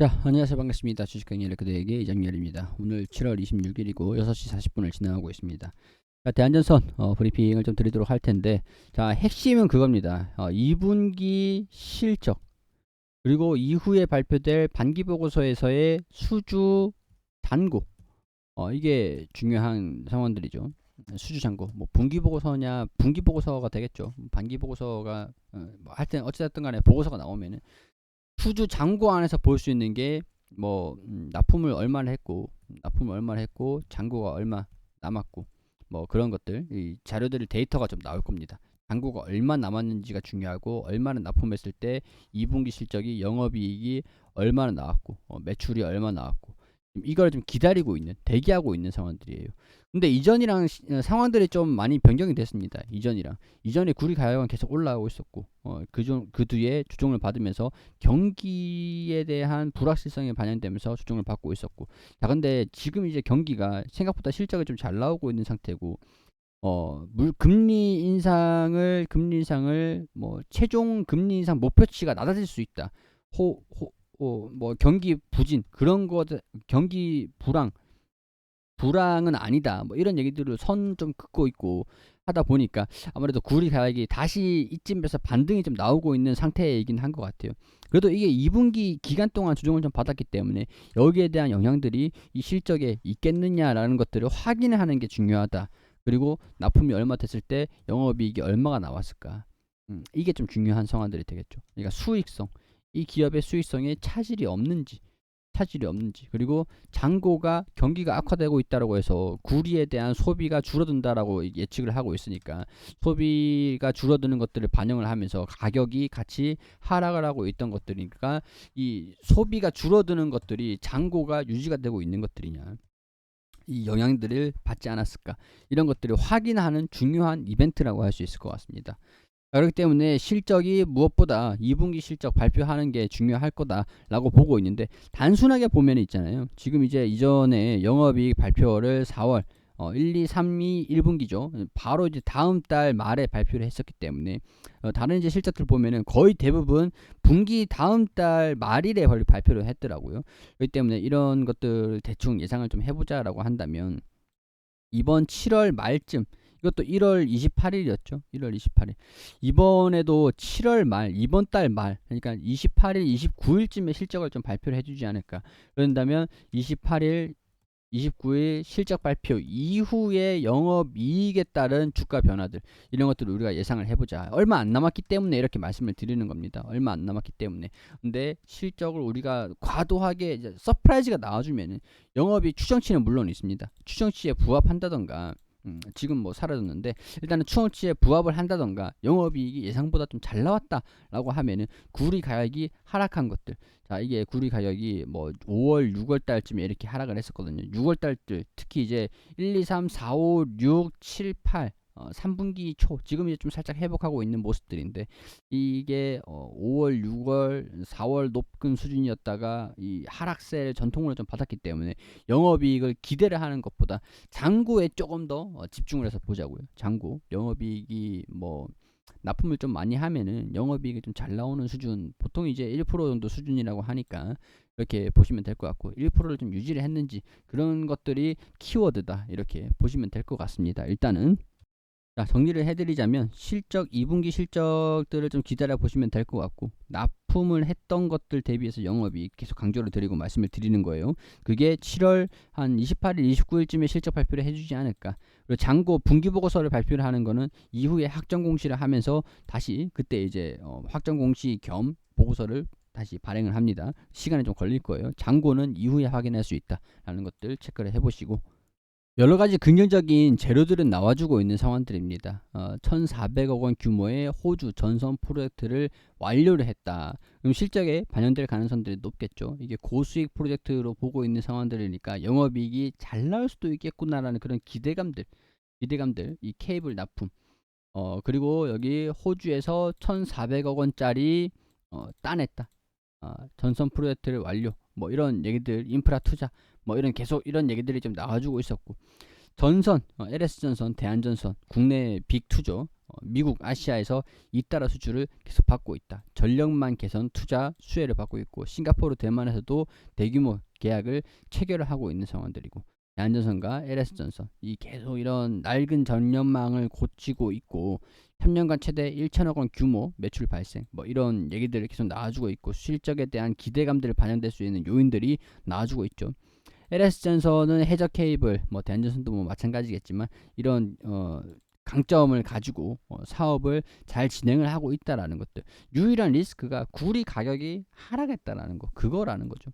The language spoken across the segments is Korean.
자, 안녕하세요. 반갑습니다. 주식강의 레크드에게 이장렬입니다. 오늘 7월 26일이고 6시 40분을 지나가고 있습니다. 자, 대한전선 어, 브리핑을 좀 드리도록 할 텐데, 자, 핵심은 그겁니다. 어, 2분기 실적, 그리고 이후에 발표될 반기 보고서에서의 수주 잔고, 어, 이게 중요한 상황들이죠. 수주 잔고, 뭐 분기 보고서냐, 분기 보고서가 되겠죠. 반기 보고서가 어, 뭐 하여튼 어찌됐든 간에 보고서가 나오면은 수주 잔고 안에서 볼 수 있는 게 뭐 납품을 얼마나 했고 납품을 얼마나 했고 잔고가 얼마 남았고 뭐 그런 것들 이 자료들 데이터가 좀 나올 겁니다. 잔고가 얼마 남았는지가 중요하고 얼마나 납품했을 때 2분기 실적이 영업이익이 얼마나 나왔고 어, 매출이 얼마 나왔고 이걸 좀 기다리고 있는 대기하고 있는 상황들이에요. 근데 이전이랑 시- 어, 상황들이 좀 많이 변경이 됐습니다. 이전이랑 이전에 구리 가격은 계속 올라오고 있었고 어, 그중 그 뒤에 조정을 받으면서 경기에 대한 불확실성이 반영되면서 조정을 받고 있었고 자 근데 지금 이제 경기가 생각보다 실적이 좀 잘 나오고 있는 상태고 어, 물 금리 인상을 금리 인상을 뭐 최종 금리 인상 목표치가 낮아질 수 있다. 호, 호, 어, 뭐 경기 부진 그런 거 경기 불황 불황은 아니다. 뭐 이런 얘기들을 선 좀 긋고 있고 하다 보니까 아무래도 구리 가격이 다시 이쯤에서 반등이 좀 나오고 있는 상태이긴 한 것 같아요. 그래도 이게 2분기 기간 동안 조정을 좀 받았기 때문에 여기에 대한 영향들이 이 실적에 있겠느냐라는 것들을 확인을 하는 게 중요하다. 그리고 납품이 얼마 됐을 때 영업이익이 얼마가 나왔을까. 음, 이게 좀 중요한 상황들이 되겠죠. 그러니까 수익성, 이 기업의 수익성에 차질이 없는지, 차질이 없는지, 그리고 잔고가 경기가 악화되고 있다라고 해서 구리에 대한 소비가 줄어든다라고 예측을 하고 있으니까 소비가 줄어드는 것들을 반영을 하면서 가격이 같이 하락을 하고 있던 것들이니까 이 소비가 줄어드는 것들이 잔고가 유지가 되고 있는 것들이냐. 이 영향들을 받지 않았을까 이런 것들을 확인하는 중요한 이벤트라고 할 수 있을 것 같습니다. 자, 그렇기 때문에 실적이 무엇보다 2분기 실적 발표하는 게 중요할 거다라고 보고 있는데 단순하게 보면 있잖아요. 지금 이제 이전에 영업이익 발표를 4월 어, 1, 2, 3, 2, 1분기죠. 바로 이제 다음 달 말에 발표를 했었기 때문에 어, 다른 이제 실적들 보면은 거의 대부분 분기 다음 달 말일에 벌- 발표를 했더라고요. 그렇기 때문에 이런 것들 대충 예상을 좀 해보자라고 한다면 이번 7월 말쯤 이것도 1월 28일이었죠. 1월 28일. 이번에도 7월 말, 이번 달 말, 그러니까 28일, 29일쯤에 실적을 좀 발표를 해주지 않을까. 그런다면 28일, 29일 실적 발표 이후에 영업 이익에 따른 주가 변화들 이런 것들을 우리가 예상을 해보자. 얼마 안 남았기 때문에 이렇게 말씀을 드리는 겁니다. 얼마 안 남았기 때문에. 근데 실적을 우리가 과도하게 서프라이즈가 나와주면은 영업이 추정치는 물론 있습니다. 추정치에 부합한다던가 음, 지금 뭐 사라졌는데 일단은 추정치에 부합을 한다던가 영업이익이 예상보다 좀 잘 나왔다라고 하면은 구리 가격이 하락한 것들. 자 이게 구리 가격이 뭐 5월 6월 달쯤에 이렇게 하락을 했었거든요. 6월 달들 특히 이제 1 2 3 4 5 6 7 8 어, 3분기 초 지금 이제 좀 살짝 회복하고 있는 모습들인데 이게 어, 5월 6월 4월 높은 수준이었다가 이 하락세를 전통으로 좀 받았기 때문에 영업이익을 기대를 하는 것보다 장구에 조금 더 어, 집중을 해서 보자고요. 장구 영업이익이 뭐 납품을 좀 많이 하면은 영업이익이 좀 잘 나오는 수준 보통 이제 1% 정도 수준이라고 하니까 이렇게 보시면 될 것 같고 1%를 좀 유지를 했는지 그런 것들이 키워드다 이렇게 보시면 될 것 같습니다. 일단은 자, 정리를 해드리자면 실적 2분기 실적들을 좀 기다려 보시면 될 것 같고 납품을 했던 것들 대비해서 영업이 계속 강조를 드리고 말씀을 드리는 거예요. 그게 7월 한 28일, 29일쯤에 실적 발표를 해주지 않을까. 그리고 장고 분기 보고서를 발표를 하는 거는 이후에 확정 공시를 하면서 다시 그때 이제 어, 확정 공시 겸 보고서를 다시 발행을 합니다. 시간이 좀 걸릴 거예요. 장고는 이후에 확인할 수 있다라는 것들 체크를 해보시고 여러 가지 긍정적인 재료들은 나와주고 있는 상황들입니다. 어, 1,400억 원 규모의 호주 전선 프로젝트를 완료를 했다. 그럼 실적에 반영될 가능성들이 높겠죠. 이게 고수익 프로젝트로 보고 있는 상황들이니까 영업이익이 잘 나올 수도 있겠구나라는 그런 기대감들, 기대감들, 이 케이블 납품. 어, 그리고 여기 호주에서 1,400억 원짜리 어, 따냈다. 어, 전선 프로젝트를 완료. 뭐 이런 얘기들, 인프라 투자, 뭐 이런 계속 이런 얘기들이 좀 나와주고 있었고 전선, 어, LS 전선, 대한전선, 국내 빅2죠. 어, 미국, 아시아에서 잇따라 수주를 계속 받고 있다. 전력만 개선, 투자, 수혜를 받고 있고 싱가포르, 대만에서도 대규모 계약을 체결을 하고 있는 상황들이고 대한전선과 LS전선 이 계속 이런 낡은 전력망을 고치고 있고 3년간 최대 1천억 원 규모 매출 발생 뭐 이런 얘기들을 계속 나와주고 있고 실적에 대한 기대감들을 반영될 수 있는 요인들이 나와주고 있죠. LS전선은 해적 케이블 뭐 대한전선도 뭐 마찬가지겠지만 이런 어 강점을 가지고 어, 사업을 잘 진행을 하고 있다라는 것들 유일한 리스크가 구리 가격이 하락했다라는 거 그거라는 거죠.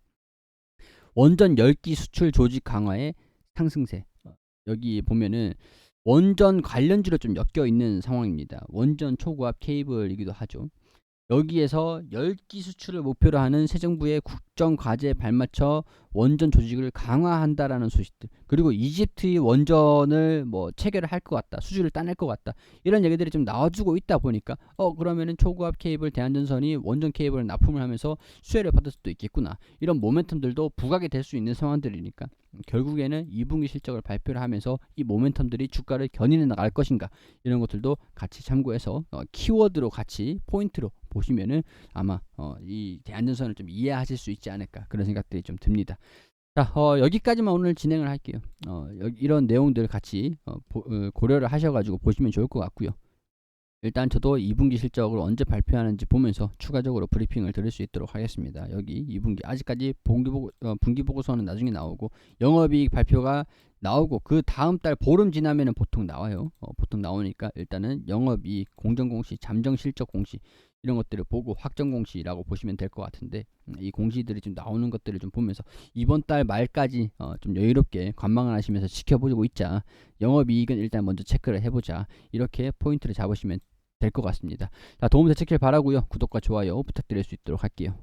원전 열기 수출 조직 강화의 상승세. 어, 여기 보면은 원전 관련주로 좀 엮여 있는 상황입니다. 원전 초고압 케이블이기도 하죠. 여기에서 열기 수출을 목표로 하는 새 정부의 국정 과제에 발맞춰 원전 조직을 강화한다라는 소식들 그리고 이집트의 원전을 뭐 체결을 할 것 같다 수주를 따낼 것 같다 이런 얘기들이 좀 나와주고 있다 보니까 어 그러면은 초고압 케이블 대한전선이 원전 케이블을 납품을 하면서 수혜를 받을 수도 있겠구나 이런 모멘텀들도 부각이 될 수 있는 상황들이니까 결국에는 2분기 실적을 발표를 하면서 이 모멘텀들이 주가를 견인해 나갈 것인가 이런 것들도 같이 참고해서 어, 키워드로 같이 포인트로 보시면은 아마 어, 이 대한전선을 좀 이해하실 수 있지 않을까 그런 생각들이 좀 듭니다. 자 어, 여기까지만 오늘 진행을 할게요. 어, 여기 이런 내용들 같이 어, 보, 어, 고려를 하셔가지고 보시면 좋을 것 같고요. 일단 저도 2분기 실적을 언제 발표하는지 보면서 추가적으로 브리핑을 드릴 수 있도록 하겠습니다. 여기 2분기 아직까지 분기 보고 어, 분기 보고서는 나중에 나오고 영업이익 발표가 나오고 그 다음 달 보름 지나면은 보통 나와요. 어, 보통 나오니까 일단은 영업이익, 공정공시, 잠정실적 공시 이런 것들을 보고 확정 공시라고 보시면 될 것 같은데 음, 이 공시들이 좀 나오는 것들을 좀 보면서 이번 달 말까지 어, 좀 여유롭게 관망을 하시면서 지켜보고 있자 영업이익은 일단 먼저 체크를 해보자 이렇게 포인트를 잡으시면 될 것 같습니다. 자 도움 되셨길 바라고요 구독과 좋아요 부탁드릴 수 있도록 할게요.